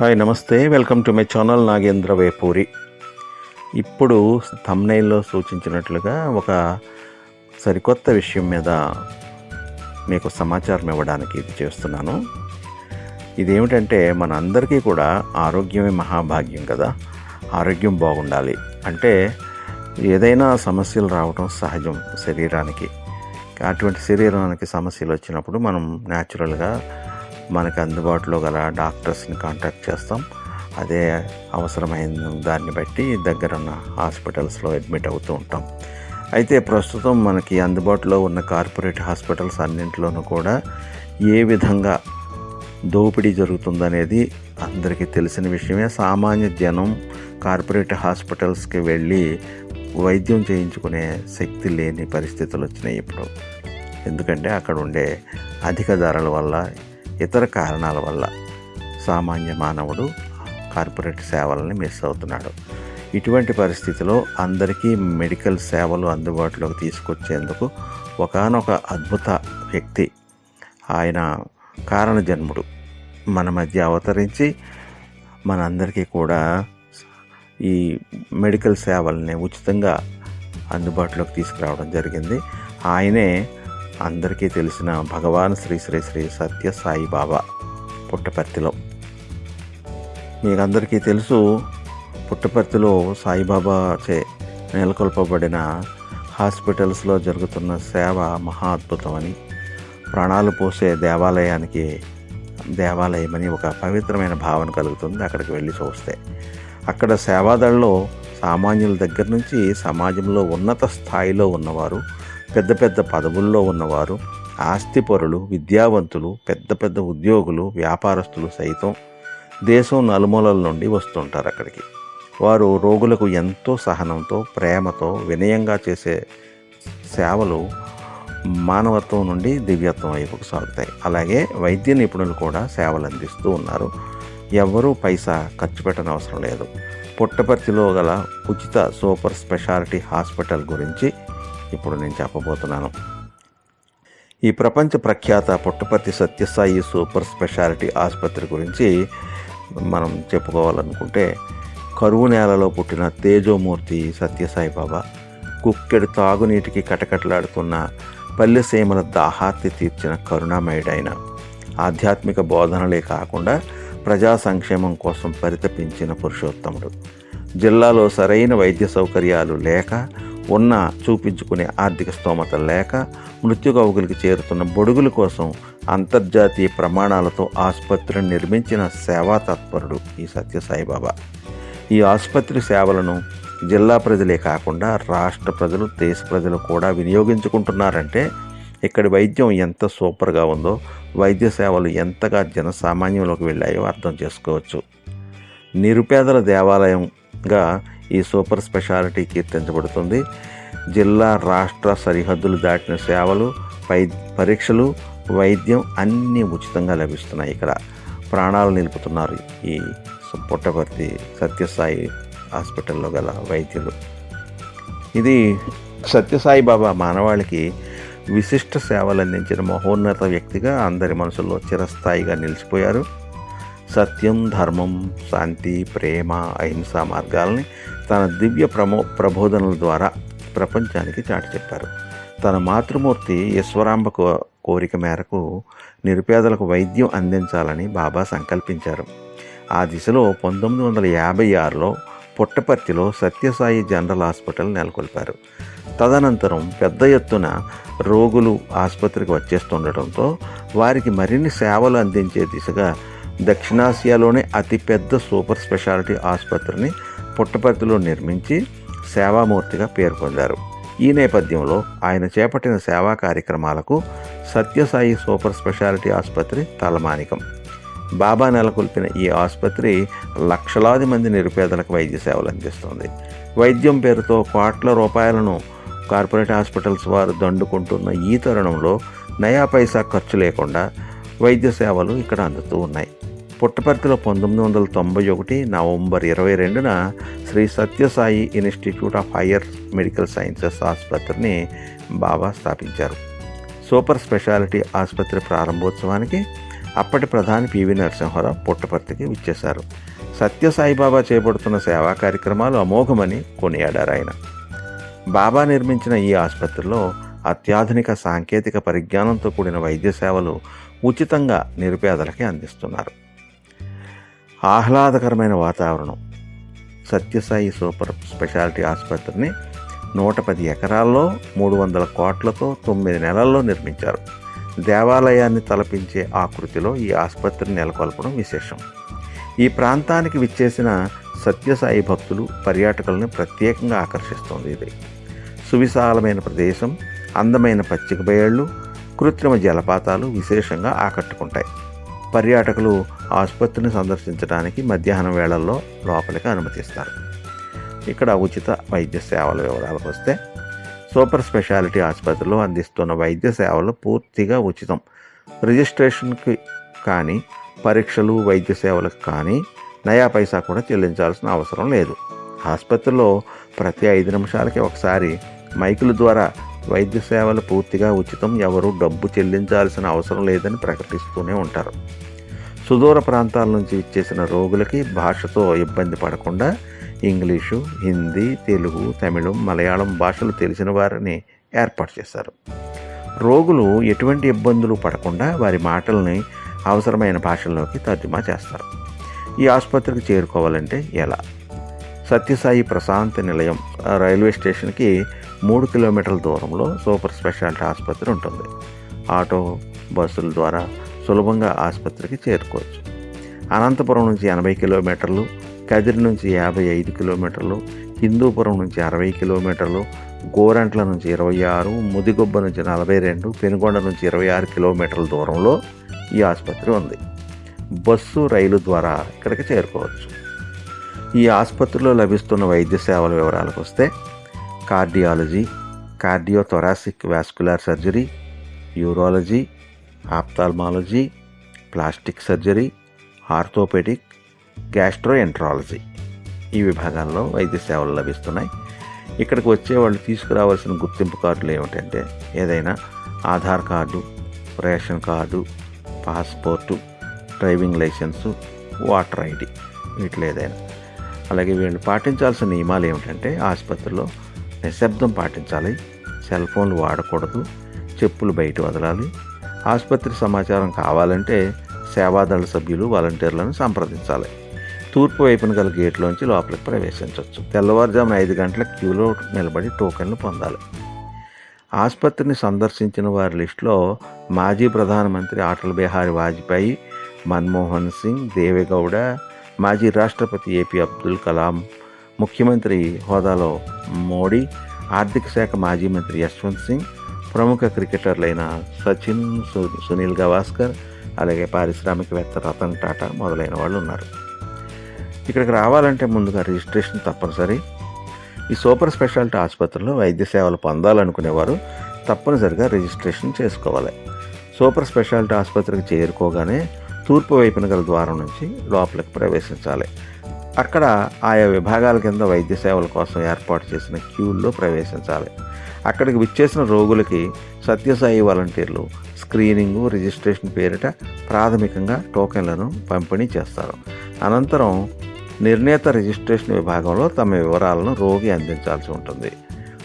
Hi నమస్తే. Welcome to my channel Nagendra Vepuri. ఇప్పుడు తమ్నైల్లో సూచించినట్లుగా ఒక సరికొత్త విషయం మీద మీకు సమాచారం ఇవ్వడానికి ఇది చేస్తున్నాను. ఇదేమిటంటే మన అందరికీ కూడా ఆరోగ్యమే మహాభాగ్యం కదా. ఆరోగ్యం బాగుండాలి. అంటే ఏదైనా సమస్యలు రావడం సహజం శరీరానికి. అటువంటి శరీరానికి సమస్యలు వచ్చినప్పుడు మనం న్యాచురల్గా మనకు అందుబాటులో గల డాక్టర్స్ని కాంటాక్ట్ చేస్తాం. అదే అవసరమైన దాన్ని బట్టి దగ్గరున్న హాస్పిటల్స్లో అడ్మిట్ అవుతూ ఉంటాం. అయితే ప్రస్తుతం మనకి అందుబాటులో ఉన్న కార్పొరేట్ హాస్పిటల్స్ అన్నింటిలోనూ కూడా ఏ విధంగా దోపిడీ జరుగుతుందనేది అందరికీ తెలిసిన విషయమే. సామాన్య జనం కార్పొరేట్ హాస్పిటల్స్కి వెళ్ళి వైద్యం చేయించుకునే శక్తి లేని పరిస్థితులు వచ్చినాయి ఇప్పుడు. ఎందుకంటే అక్కడ ఉండే అధిక ధరల వల్ల ఇతర కారణాల వల్ల సామాన్య మానవుడు కార్పొరేట్ సేవలని మిస్ అవుతున్నాడు. ఇటువంటి పరిస్థితిలో అందరికీ మెడికల్ సేవలు అందుబాటులోకి తీసుకొచ్చేందుకు ఒకానొక అద్భుత వ్యక్తి ఆయన కారణ జన్ముడు మన మధ్య అవతరించి మనందరికీ కూడా ఈ మెడికల్ సేవల్ని ఉచితంగా అందుబాటులోకి తీసుకురావడం జరిగింది. ఆయనే అందరికీ తెలిసిన భగవాన్ శ్రీ శ్రీ శ్రీ సత్య సాయి బాబా పుట్టపర్తిలో. మీకు అందరికీ తెలుసు పుట్టపర్తిలో సాయిబాబా చే నెలకొల్పబడిన హాస్పిటల్స్లో జరుగుతున్న సేవ మహా అద్భుతమని ప్రాణాలు పోసే దేవాలయానికి దేవాలయమని ఒక పవిత్రమైన భావన కలుగుతుంది అక్కడికి వెళ్ళి చూస్తే. అక్కడ సేవాదళలో సామాన్యుల దగ్గర నుంచి సమాజంలో ఉన్నత స్థాయిలో ఉన్నవారు పెద్ద పెద్ద పదవుల్లో ఉన్నవారు ఆస్తిపరులు విద్యావంతులు పెద్ద పెద్ద ఉద్యోగులు వ్యాపారస్తులు సైతం దేశం నలుమూలల నుండి వస్తుంటారు అక్కడికి. వారు రోగులకు ఎంతో సహనంతో ప్రేమతో వినయంగా చేసే సేవలు మానవత్వం నుండి దివ్యత్వం వైపుకు సాగుతాయి. అలాగే వైద్య నిపుణులు కూడా సేవలు అందిస్తూ ఉన్నారు. ఎవ్వరూ పైసా ఖర్చు పెట్టని అవసరం లేదు. పుట్టపర్తిలో గల ఉచిత సూపర్ స్పెషాలిటీ హాస్పిటల్ గురించి ఇప్పుడు నేను చెప్పబోతున్నాను. ఈ ప్రపంచ ప్రఖ్యాత పుట్టపర్తి సత్యసాయి సూపర్ స్పెషాలిటీ ఆసుపత్రి గురించి మనం చెప్పుకోవాలనుకుంటే కరువు నేలలో పుట్టిన తేజోమూర్తి సత్యసాయి బాబా కుక్కెడు తాగునీటికి కటకటలాడుతున్న పల్లెసీమల దాహార్తి తీర్చిన కరుణామయుడైన. ఆధ్యాత్మిక బోధనలే కాకుండా ప్రజా సంక్షేమం కోసం పరితపించిన పురుషోత్తముడు. జిల్లాలో సరైన వైద్య సౌకర్యాలు లేక ఉన్న చూపించుకునే ఆర్థిక స్తోమత లేక మృత్యుగౌగులకి చేరుతున్న బొడుగుల కోసం అంతర్జాతీయ ప్రమాణాలతో ఆసుపత్రిని నిర్మించిన సేవా తత్పరుడు ఈ సత్యసాయిబాబా ఈ ఆసుపత్రి సేవలను జిల్లా ప్రజలే కాకుండా రాష్ట్ర ప్రజలు దేశ ప్రజలు కూడా వినియోగించుకుంటున్నారంటే ఇక్కడి వైద్యం ఎంత సూపర్గా ఉందో వైద్య సేవలు ఎంతగా జనసామాన్యంలోకి వెళ్ళాయో అర్థం చేసుకోవచ్చు. నిరుపేదల దేవాలయంగా ఈ సూపర్ స్పెషాలిటీ కీర్తించబడుతుంది జిల్లా రాష్ట్ర సరిహద్దులు దాటిన సేవలు పై పరీక్షలు వైద్యం అన్నీ ఉచితంగా లభిస్తున్నాయి ఇక్కడ. ప్రాణాలు నిలుపుతున్నారు ఈ పుట్టపర్తి సత్యసాయి హాస్పిటల్లో గల వైద్యులు. ఇది సత్యసాయి బాబా మానవాళికి విశిష్ట సేవలు అందించిన మహోన్నత వ్యక్తిగా అందరి మనసుల్లో చిరస్థాయిగా నిలిచిపోయారు. సత్యం ధర్మం శాంతి ప్రేమ అహింస మార్గాల్ని తన దివ్య ప్రమో ప్రబోధనల ద్వారా ప్రపంచానికి చాటి చెప్పారు. తన మాతృమూర్తి ఈశ్వరాంబ కో- కోరిక మేరకు నిరుపేదలకు వైద్యం అందించాలని బాబా సంకల్పించారు. ఆ దిశలో పంతొమ్మిది వందల యాభై ఆరులో పుట్టపర్తిలో సత్యసాయి జనరల్ హాస్పిటల్ నెలకొల్పారు. తదనంతరం పెద్ద ఎత్తున రోగులు ఆసుపత్రికి వచ్చేస్తుండటంతో వారికి మరిన్ని సేవలు అందించే దిశగా దక్షిణాసియాలోనే అతిపెద్ద సూపర్ స్పెషాలిటీ ఆసుపత్రిని పుట్టపర్తిలో నిర్మించి సేవామూర్తిగా పేరు పొందారు. ఈ నేపథ్యంలో ఆయన చేపట్టిన సేవా కార్యక్రమాలకు సత్యసాయి సూపర్ స్పెషాలిటీ ఆసుపత్రి తలమానికం. బాబా నెలకొల్పిన ఈ ఆసుపత్రి లక్షలాది మంది నిరుపేదలకు వైద్య సేవలు అందిస్తుంది. వైద్యం పేరుతో కోట్ల రూపాయలను కార్పొరేట్ హాస్పిటల్స్ వారు దండుకుంటున్న ఈ తరుణంలో నయా పైసా ఖర్చు లేకుండా వైద్య సేవలు ఇక్కడ అందుతూ ఉన్నాయి. పుట్టపర్తిలో పంతొమ్మిది వందల తొంభై ఒకటి నవంబర్ ఇరవై రెండున Shri Sathya Sai institute of higher medical sciences ఆసుపత్రిని బాబా స్థాపించారు. సూపర్ స్పెషాలిటీ ఆసుపత్రి ప్రారంభోత్సవానికి అప్పటి ప్రధాని పివి నరసింహారావు పుట్టపర్తికి విచ్చేశారు. సత్యసాయిబాబా చేపడుతున్న సేవా కార్యక్రమాలు అమోఘమని కొనియాడారు ఆయన. బాబా నిర్మించిన ఈ ఆసుపత్రిలో అత్యాధునిక సాంకేతిక పరిజ్ఞానంతో కూడిన వైద్య సేవలు ఉచితంగా నిరుపేదలకి అందిస్తున్నారు. ఆహ్లాదకరమైన వాతావరణం. సత్యసాయి సూపర్ స్పెషాలిటీ ఆసుపత్రిని నూట పది ఎకరాల్లో మూడు వందల కోట్లతో తొమ్మిది నెలల్లో నిర్మించారు. దేవాలయాన్ని తలపించే ఆకృతిలో ఈ ఆసుపత్రిని నెలకొల్పడం విశేషం. ఈ ప్రాంతానికి విచ్చేసిన సత్యసాయి భక్తులు పర్యాటకులను ప్రత్యేకంగా ఆకర్షిస్తుంది ఇది. సువిశాలమైన ప్రదేశం అందమైన పచ్చిక బయళ్ళు కృత్రిమ జలపాతాలు విశేషంగా ఆకట్టుకుంటాయి. పర్యాటకులు ఆసుపత్రిని సందర్శించడానికి మధ్యాహ్నం వేళల్లో లోపలికి అనుమతిస్తారు. ఇక్కడ ఉచిత వైద్య సేవల వివరాలకు వస్తే సూపర్ స్పెషాలిటీ ఆసుపత్రిలో అందిస్తున్న వైద్య సేవలు పూర్తిగా ఉచితం. రిజిస్ట్రేషన్కి కానీ పరీక్షలు వైద్య సేవలకు కానీ నయా పైసా కూడా చెల్లించాల్సిన అవసరం లేదు. ఆసుపత్రిలో ప్రతి ఐదు నిమిషాలకి ఒకసారి మైకుల ద్వారా వైద్య సేవలు పూర్తిగా ఉచితం ఎవరు డబ్బు చెల్లించాల్సిన అవసరం లేదని ప్రకటిస్తూనే ఉంటారు. సుదూర ప్రాంతాల నుంచి ఇచ్చేసిన రోగులకి భాషతో ఇబ్బంది పడకుండా ఇంగ్లీషు హిందీ తెలుగు తమిళం మలయాళం భాషలు తెలిసిన వారిని ఏర్పాటు చేశారు. రోగులు ఎటువంటి ఇబ్బందులు పడకుండా వారి మాటల్ని అవసరమైన భాషల్లోకి తర్జుమా చేస్తారు. ఈ ఆసుపత్రికి చేరుకోవాలంటే ఎలా? సత్యసాయి ప్రశాంత నిలయం రైల్వే స్టేషన్కి మూడు కిలోమీటర్ల దూరంలో సూపర్ స్పెషాలిటీ ఆసుపత్రి ఉంటుంది. ఆటో బస్సుల ద్వారా సులభంగా ఆసుపత్రికి చేరుకోవచ్చు. అనంతపురం నుంచి ఎనభై కిలోమీటర్లు కదిరి నుంచి యాభై ఐదు కిలోమీటర్లు హిందూపురం నుంచి అరవై కిలోమీటర్లు గోరంట్ల నుంచి ఇరవై ఆరు ముదిగొబ్బ నుంచి నలభై రెండు పెనుగొండ నుంచి ఇరవై ఆరు కిలోమీటర్ల దూరంలో ఈ ఆసుపత్రి ఉంది. బస్సు రైలు ద్వారా ఇక్కడికి చేరుకోవచ్చు. ఈ ఆసుపత్రిలో లభిస్తున్న వైద్య సేవల వివరాలకు వస్తే cardiology cardiothoracic vascular surgery urology ophthalmology plastic surgery orthopaedic gastroenterology. ఈ విభాగాల్లో వైద్య సేవలు లభిస్తున్నాయి. ఇక్కడికి వచ్చే వాళ్ళు తీసుకురావాల్సిన గుర్తింపు కార్డులు ఏమిటంటే ఏదైనా Aadhaar card ration card passport driving licence voter ID వీటిలో ఏదైనా. అలాగే వీళ్ళు పాటించాల్సిన నియమాలు ఏమిటంటే ఆసుపత్రిలో నిశ్శబ్దం పాటించాలి. సెల్ ఫోన్లు వాడకూడదు. చెప్పులు బయట వదలాలి. ఆసుపత్రి సమాచారం కావాలంటే సేవాదళ సభ్యులు వాలంటీర్లను సంప్రదించాలి. తూర్పు వైపున గల గేట్లోంచి లోపలికి ప్రవేశించవచ్చు. తెల్లవారుజామున ఐదు గంటల క్యూలో నిలబడి టోకెన్లు పొందాలి. ఆసుపత్రిని సందర్శించిన వారి లిస్టులో మాజీ ప్రధానమంత్రి అటల్ బిహారీ వాజ్పేయి మన్మోహన్ సింగ్ దేవేగౌడ మాజీ రాష్ట్రపతి ఏపీ అబ్దుల్ కలాం ముఖ్యమంత్రి హోదాలో మోడీ ఆర్థిక శాఖ మాజీ మంత్రి యశ్వంత్ సింగ్ ప్రముఖ క్రికెటర్లైన సచిన్ సు- సునీల్ గవాస్కర్ అలాగే పారిశ్రామికవేత్త రతన్ టాటా మొదలైన వాళ్ళు ఉన్నారు. ఇక్కడికి రావాలంటే ముందుగా రిజిస్ట్రేషన్ తప్పనిసరి. ఈ సూపర్ స్పెషాలిటీ ఆసుపత్రిలో వైద్య సేవలు పొందాలనుకునేవారు తప్పనిసరిగా రిజిస్ట్రేషన్ చేసుకోవాలి. సూపర్ స్పెషాలిటీ ఆసుపత్రికి చేరుకోగానే తూర్పు వైపున గల ద్వారం నుంచి లోపలికి ప్రవేశించాలి. అక్కడ ఆయా విభాగాల కింద వైద్య సేవల కోసం ఏర్పాటు చేసిన క్యూల్లో ప్రవేశించాలి. అక్కడికి విచ్చేసిన రోగులకి సత్యసాయి వాలంటీర్లు స్క్రీనింగు రిజిస్ట్రేషన్ పేరిట ప్రాథమికంగా టోకెన్లను పంపిణీ చేస్తారు. అనంతరం నిర్ణీత రిజిస్ట్రేషన్ విభాగంలో తమ వివరాలను రోగి అందించాల్సి ఉంటుంది.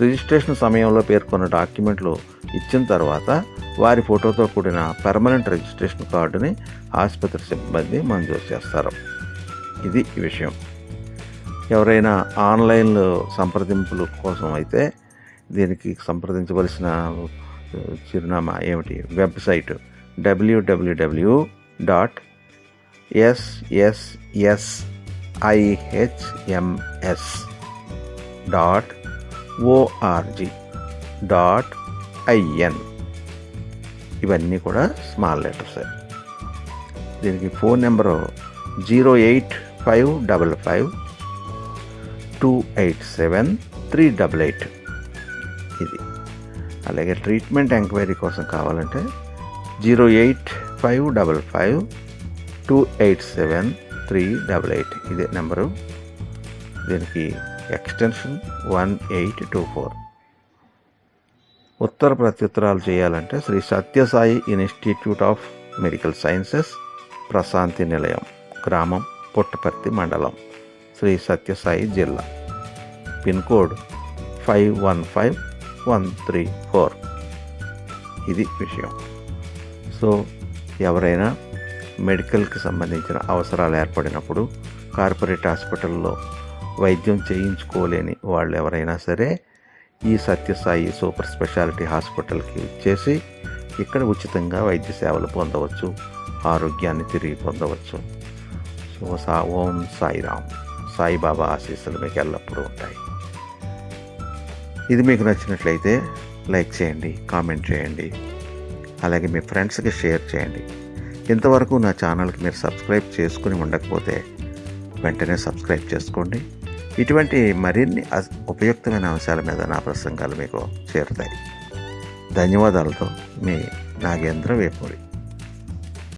రిజిస్ట్రేషన్ సమయంలో పేర్కొన్న డాక్యుమెంట్లు ఇచ్చిన తర్వాత వారి ఫోటోతో కూడిన పర్మనెంట్ రిజిస్ట్రేషన్ కార్డుని ఆసుపత్రి సిబ్బంది మంజూరు చేస్తారు. ఇది విషయం. ఎవరైనా ఆన్లైన్లో సంప్రదింపుల కోసం అయితే దీనికి సంప్రదించవలసిన చిరునామా ఏమిటి? Website WWW dot SSSIHMS dot ORG dot IN ఇవన్నీ కూడా స్మాల్ లెటర్స్ దీనికి phone number zero eight five double five two eight seven three double eight ఇది. అలాగే ట్రీట్మెంట్ ఎంక్వైరీ కోసం కావాలంటే zero eight five double five two eight seven three double eight ఇదే number. దీనికి extension one eight two four ఉత్తర ప్రత్యుత్తరాలు చేయాలంటే Shri Sathya Sai institute of medical sciences Prashanti Nilayam గ్రామం. పుట్టపర్తి మండలం శ్రీ సత్యసాయి జిల్లా. Pin code five one five one three four. ఇది విషయం. So ఎవరైనా మెడికల్కి సంబంధించిన అవసరాలు ఏర్పడినప్పుడు కార్పొరేట్ హాస్పిటల్లో వైద్యం చేయించుకోలేని వాళ్ళు ఎవరైనా సరే ఈ సత్యసాయి సూపర్ స్పెషాలిటీ హాస్పిటల్కి వచ్చేసి ఇక్కడ ఉచితంగా వైద్య సేవలు పొందవచ్చు ఆరోగ్యాన్ని తిరిగి పొందవచ్చు. ఓ సా ఓం సాయిరామ్ సాయిబాబా ఆశీస్సులు మీకు ఎల్లప్పుడూ ఉంటాయి. ఇది మీకు నచ్చినట్లయితే లైక్ చేయండి కామెంట్ చేయండి అలాగే మీ ఫ్రెండ్స్కి షేర్ చేయండి. ఇంతవరకు నా ఛానల్కి మీరు సబ్స్క్రైబ్ చేసుకుని ఉండకపోతే వెంటనే సబ్స్క్రైబ్ చేసుకోండి. ఇటువంటి మరిన్ని ఉపయుక్తమైన అంశాల మీద నా ప్రసంగాలు మీకు చేరుతాయి. ధన్యవాదాలతో మీ నాగేంద్ర వేపూరి